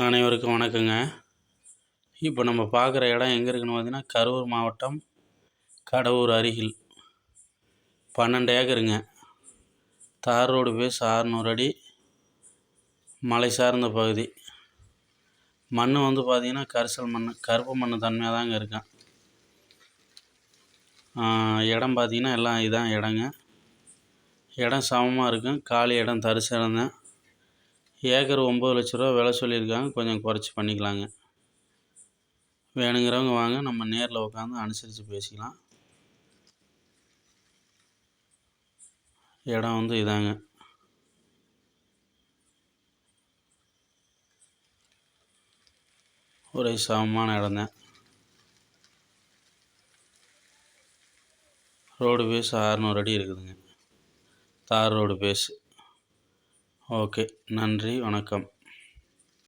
அனைவருக்கும் வணக்கங்க. இப்போ நம்ம பார்க்குற இடம் எங்கே இருக்குன்னு பார்த்தீங்கன்னா கரூர் மாவட்டம் கடவுர் அருகில். பன்னெண்டு ஏக்கருங்க. தார் ரோடு பேஸ் ஆறுநூறு அடி மலை சார்ந்த பகுதி. மண் வந்து பார்த்திங்கன்னா கரிசல் மண் கருப்பு மண் தன்மையாக தாங்க இருக்கும் இடம் பார்த்திங்கன்னா எல்லாம் இதான் இடங்க. இடம் சமமாக இருக்கும். காலி இடம் தரிசு இடம் தான் ஏக்கர் ஒம்பது லட்ச ரூபா விலை சொல்லியிருக்காங்க. கொஞ்சம் குறைச்சி பண்ணிக்கலாங்க. வேணுங்கிறவங்க வாங்க. நம்ம நேரில் உட்காந்து அனுசரித்து பேசிக்கலாம். இடம் வந்து இதாங்க. ஒரே சமமான இடம் தான். ரோடு பேஸ் அறநூறு அடி இருக்குதுங்க. தார் ரோடு பேஸ். ஓகே நன்றி வணக்கம்.